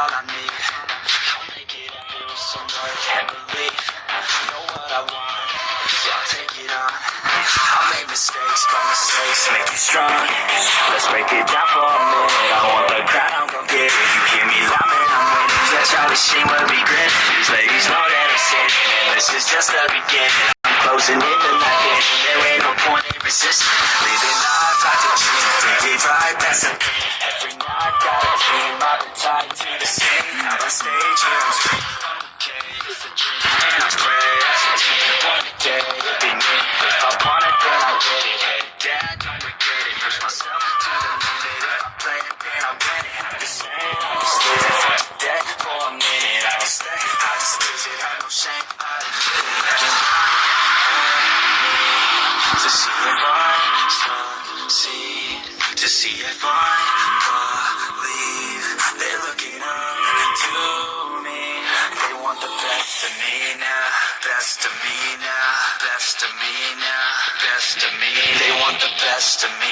all I need. I'll make it happen with some work and belief. Know what I want, so I'll take it on. I make mistakes, but mistakes make you strong. Let's break it down for a minute. I want the crown, I'm gon' get it. You hear me loud, I'm winning. Yeah, Charlie Sheen will be grinning. These ladies know that I'm sitting, and this is just the beginning. I'm closing in. to me.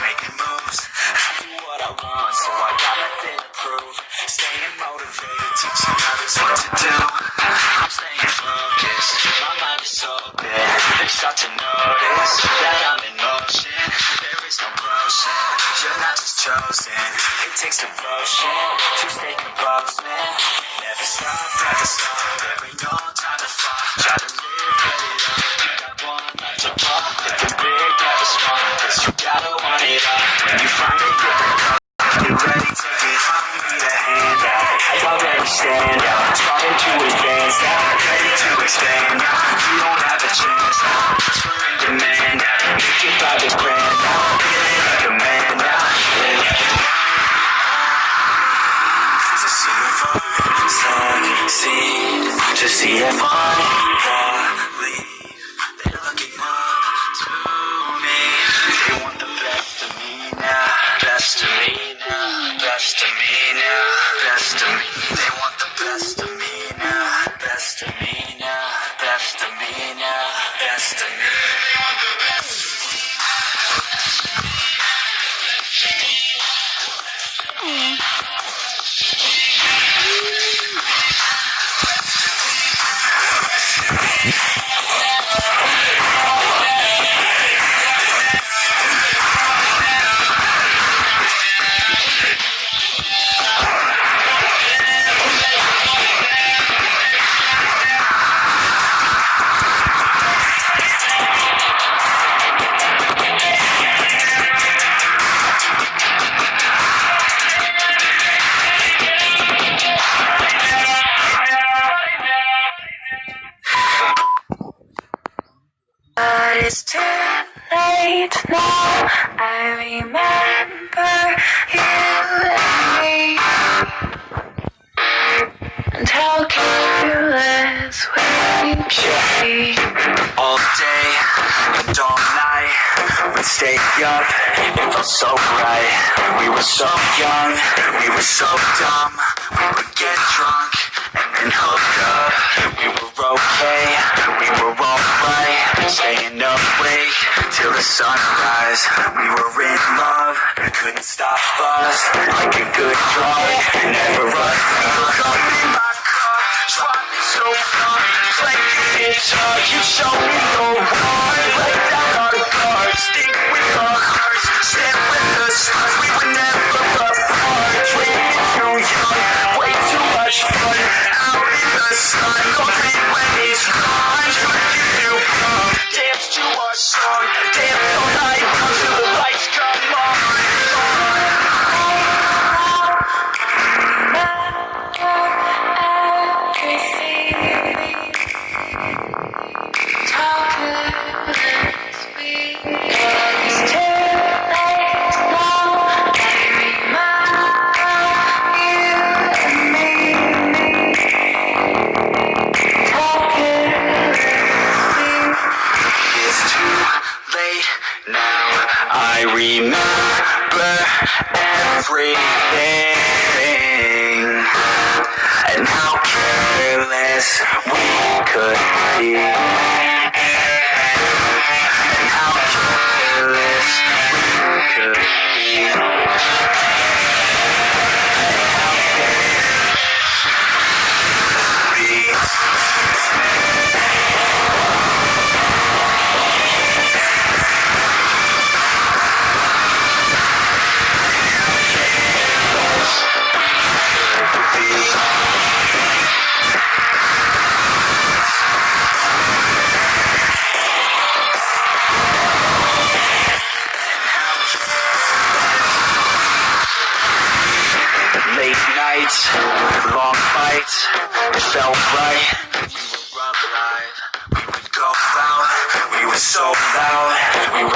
making moves. It's too late now. I remember you and me. And how careless we be. All day and all night, we'd stay up. It felt so right. We were so young, we were so dumb. We would get drunk and then hook up. We were okay. Staying awake till the sunrise. We were in love, couldn't stop us. Like a good drug, never run Come in my car, drive me so far Play your guitar, you show me no heart. Lay down our guards, stick with our hearts. Stand with the stars. we were never apart. Dreaming too young, way too much fun. Out in the sun, remember everything and how careless we could be.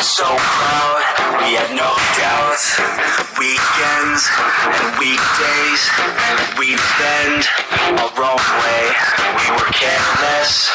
So proud. We had no doubts. Weekends and weekdays, we'd spend our own way. We were careless,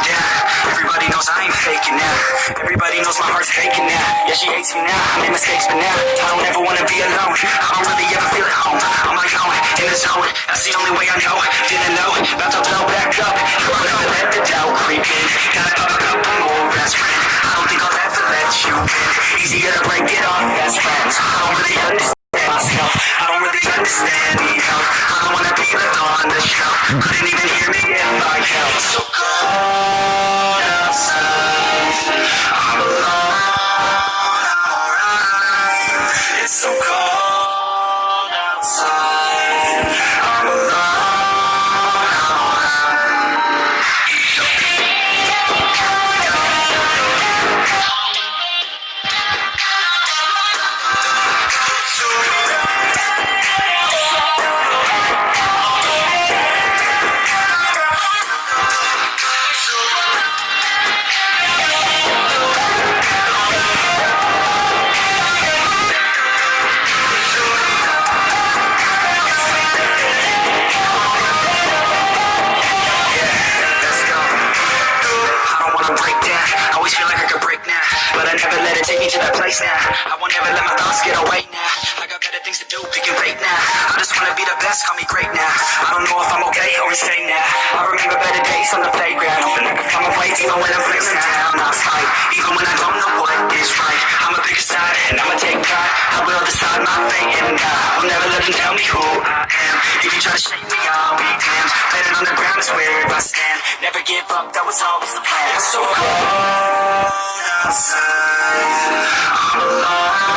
I'm down. Everybody knows I ain't faking now. Everybody knows my heart's faking now. Yeah, she hates me now. I made mistakes, but now I don't ever wanna be alone. I don't really ever feel at home. I'm like home in the zone. That's the only way I know. Didn't know. About to blow back up. But I let the doubt creep in. Gotta pop a couple more friends. I don't think I'll ever let you in. Easier to break it off best friends. I don't really understand so cold I won't ever let my thoughts get away now. I got better things to do, picking fate now. I just wanna be the best, call me great now. I don't know if I'm okay or insane now. I remember better days on the playground. Hoping I can find my way even when I'm feeling down. I fight, even when I don't know what is right. I'ma pick a side and I'ma take pride. I will decide my fate and I will never let them tell me who I am. If you try to shake me, I'll be damned. Planted on the ground is where I stand. Never give up, that was always the plan. So cold outside. I'm